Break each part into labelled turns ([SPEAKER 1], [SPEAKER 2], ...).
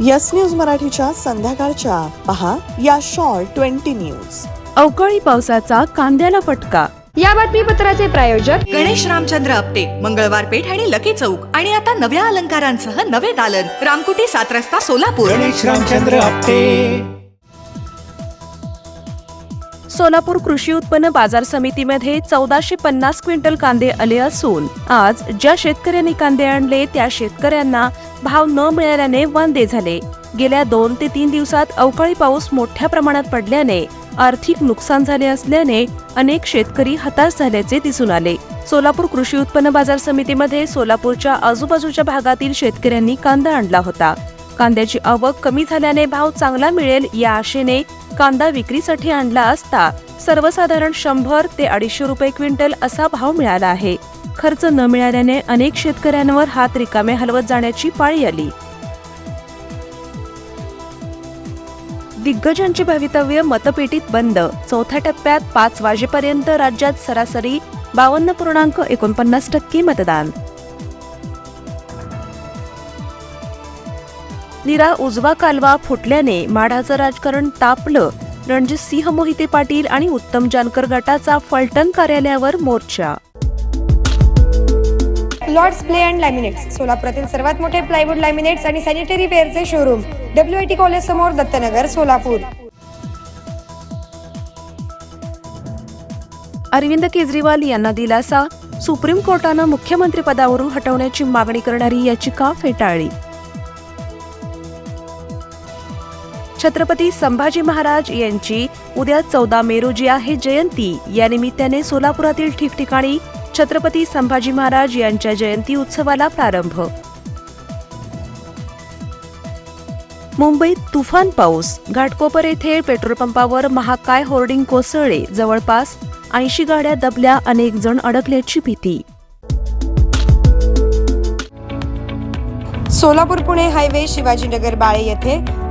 [SPEAKER 1] Yes news मराठीच्या संध्याकाळच्या. पहा या शॉर्ट ट्वेंटी न्यूज
[SPEAKER 2] अवकाळी पावसाचा कांद्याला फटका.
[SPEAKER 3] या बातमीपत्राचे प्रायोजक
[SPEAKER 4] गणेश रामचंद्र आपटे मंगळवार पेठ आणि लकी चौक. आणि आता नव्या अलंकारांसह नवे दालन. रामकुटी सात रस्ता सोलापूर.
[SPEAKER 5] गणेश रामचंद्र आपटे.
[SPEAKER 2] सोलापूर कृषी उत्पन्न बाजार समितीमध्ये चौदाशे पन्नास क्विंटल कांदे आले असून आज ज्या शेतकऱ्यांनी कांदे आणले त्या शेतकऱ्यांना भाव न मिळाल्याने वांदे झाले. गेल्या दोन ते तीन दिवसात अवकाळी पाऊस मोठ्या प्रमाणात पडल्याने आर्थिक नुकसान झाले असल्याने अनेक शेतकरी हताश झाल्याचे दिसून आले. सोलापूर कृषी उत्पन्न बाजार समितीमध्ये सोलापूरच्या आजूबाजूच्या भागातील शेतकऱ्यांनी कांदा आणला होता. कांद्याची आवक कमी झाल्याने भाव चांगला मिळेल या आशेने कांदा विक्रीसाठी आणला असता सर्वसाधारण शंभर ते अडीचशे रुपये क्विंटल असा भाव मिळाला आहे. खर्च न मिळाल्याने अनेक शेतकऱ्यांवर हात रिकामे हलवत जाण्याची पाळी आली. दिग्गजांचे भवितव्य मतपेटीत बंद. चौथ्या टप्प्यात पाच वाजेपर्यंत राज्यात सरासरी बावन्न पूर्णांक एकोणपन्नास टक्के मतदान. निरा उजवा कालवा फुटल्याने माढाचं राजकारण तापलं. रणजित सिंह मोहिते पाटील आणि उत्तम जानकर गटाचा फलटण कार्यालयावर मोर्चा.
[SPEAKER 3] लॉर्ड्स प्ले अँड लॅमिनेट्स सोलापुरातील सर्वात मोठे प्लायवूड लॅमिनेट्स आणि sanitary वेअरचे showroom W I T college समोर दत्तनगर सोलापूर.
[SPEAKER 2] अरविंद केजरीवाल यांना दिलासा. सुप्रीम कोर्टानं मुख्यमंत्री पदावरून हटवण्याची मागणी करणारी याचिका फेटाळली. छत्रपती संभाजी महाराज यांची उद्या चौदा मे रोजी आहे जयंती. या निमित्ताने सोलापुरातील ठिकठिकाणी छत्रपती संभाजी महाराज यांच्या जयंती उत्सवाला प्रारंभ. मुंबईत तुफान पाऊस. घाटकोपर येथे पेट्रोल पंपावर महाकाय होर्डिंग कोसळले. जवळपास ऐंशी गाड्या दबल्या अनेक जण अडकल्याची भीती.
[SPEAKER 3] सोलापूर पुणे हायवे शिवाजीनगर बाळे येथे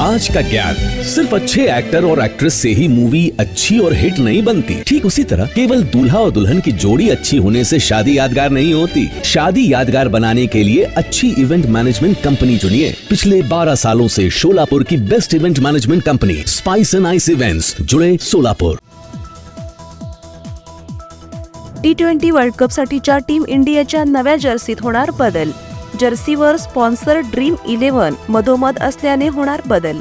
[SPEAKER 6] आज का ज्ञान सिर्फ़ अच्छे एक्टर और एक्ट्रेस से ही मूवी अच्छी और हिट नहीं बनती। ठीक उसी तरह केवल दूल्हा और दुल्हन की जोड़ी अच्छी होने से शादी यादगार नहीं होती। शादी यादगार बनाने के लिए अच्छी इवेंट मैनेजमेंट कंपनी चुनिए। पिछले 12 सालों से शोलापुर की best event management company Spice and Ice Events जुड़े सोलापुर
[SPEAKER 2] टी ट्वेंटी वर्ल्ड कपसाठीच्या टीम इंडियाच्या नव्या जर्सीत होणार बदल. जर्सीवर स्पॉन्सर ड्रीम इलेव्हन मधोमध असल्याने होणार बदल.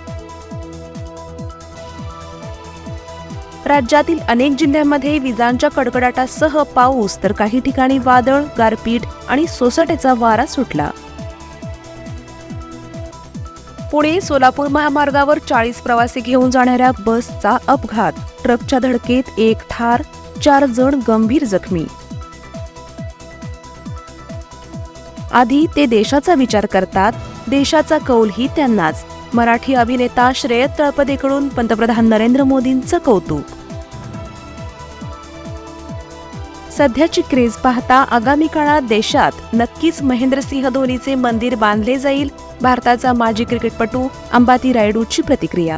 [SPEAKER 2] राज्यातील अनेक जिल्ह्यांमध्ये विजांच्या कडकडाटासह पाऊस तर काही ठिकाणी वादळ गारपीट आणि सोसाट्याचा वारा सुटला. पुणे सोलापूर महामार्गावर चाळीस प्रवासी घेऊन जाणाऱ्या बसचा अपघात. ट्रकच्या धडकेत एक ठार चार जण गंभीर जखमी. आधी ते देशाचा विचार करतात. देशाचा कौलही त्यांनाच. मराठी अभिनेता श्रेयस तळपदेकडून पंतप्रधान नरेंद्र मोदींचं कौतुक. सध्याची क्रेज पाहता आगामी काळात देशात नक्कीच महेंद्रसिंह धोनीचे मंदिर बांधले जाईल भारताचा माजी क्रिकेटपटू अंबाती रायडूची प्रतिक्रिया.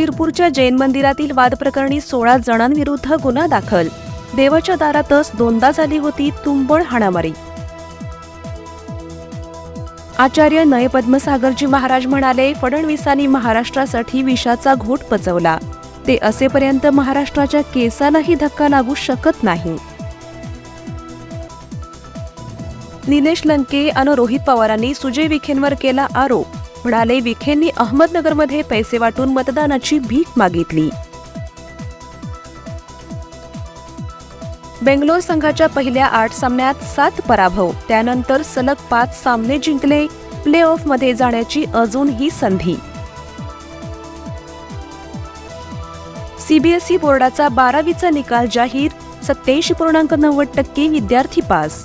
[SPEAKER 2] शिरपूरच्या जैन मंदिरातील वाद प्रकरणी सोळा जणांविरुद्ध गुन्हा दाखल. देवाच्या दारातच दोनदा झाली होती तुंबळ हाणामारी. आचार्य नय पद्मसागरजी महाराज म्हणाले फडणवीसांनी महाराष्ट्रासाठी विषाचा घोट पचवला. ते असेपर्यंत महाराष्ट्राच्या केसालाही धक्का लागू शकत नाही. निलेश लंके आणि रोहित पवारांनी सुजय विखेंवर केला आरोप. म्हणाले विखेंनी अहमदनगरमध्ये पैसे वाटून मतदानाची भीक मागितली. बेंगलोर संघाच्या पहिल्या आठ सामन्यात सात पराभव त्यानंतर सलग पाच सामने जिंकले. प्ले ऑफमध्ये जाण्याची अजूनही संधी. सीबीएसई बोर्डाचा बारावीचा निकाल जाहीर सत्याऐंशी पूर्णांक नव्वद टक्के विद्यार्थी पास.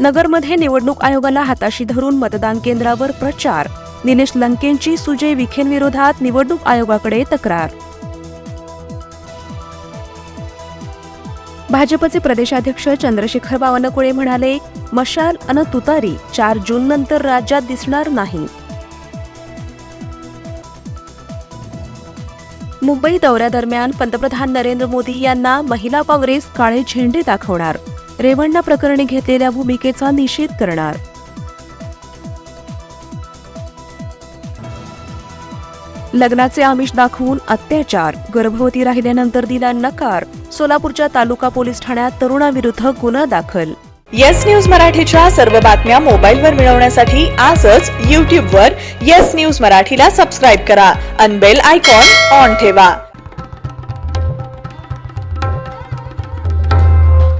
[SPEAKER 2] नगरमध्ये निवडणूक आयोगाला हाताशी धरून मतदान केंद्रावर प्रचार. निलेश लंकेंची सुजय विखेंविरोधात निवडणूक आयोगाकडे तक्रार. भाजपचे प्रदेशाध्यक्ष चंद्रशेखर बावनकुळे म्हणाले मशाल अन तुतारी चार जून नंतर राज्यात दिसणार नाही. मुंबई दौऱ्यादरम्यान पंतप्रधान नरेंद्र मोदी यांना महिला काँग्रेस काळे झेंडे दाखवणार. रेवण्णा प्रकरणी घेतलेल्या भूमिकेचा निषेध करणार. लग्नाचे आमिष दाखवून अत्याचार गर्भवती राहिल्यानंतर दिला नकार सोलापूरच्या तालुका पोलीस ठाण्यात तरुणाविरुद्ध गुन्हा दाखल.
[SPEAKER 1] येस न्यूज मराठीच्या सर्व बातम्या मोबाईलवर मिळवण्यासाठी आजच यूट्यूबवर येस न्यूज मराठीला सबस्क्राईब करा अनबेल आयकॉन ऑन ठेवा.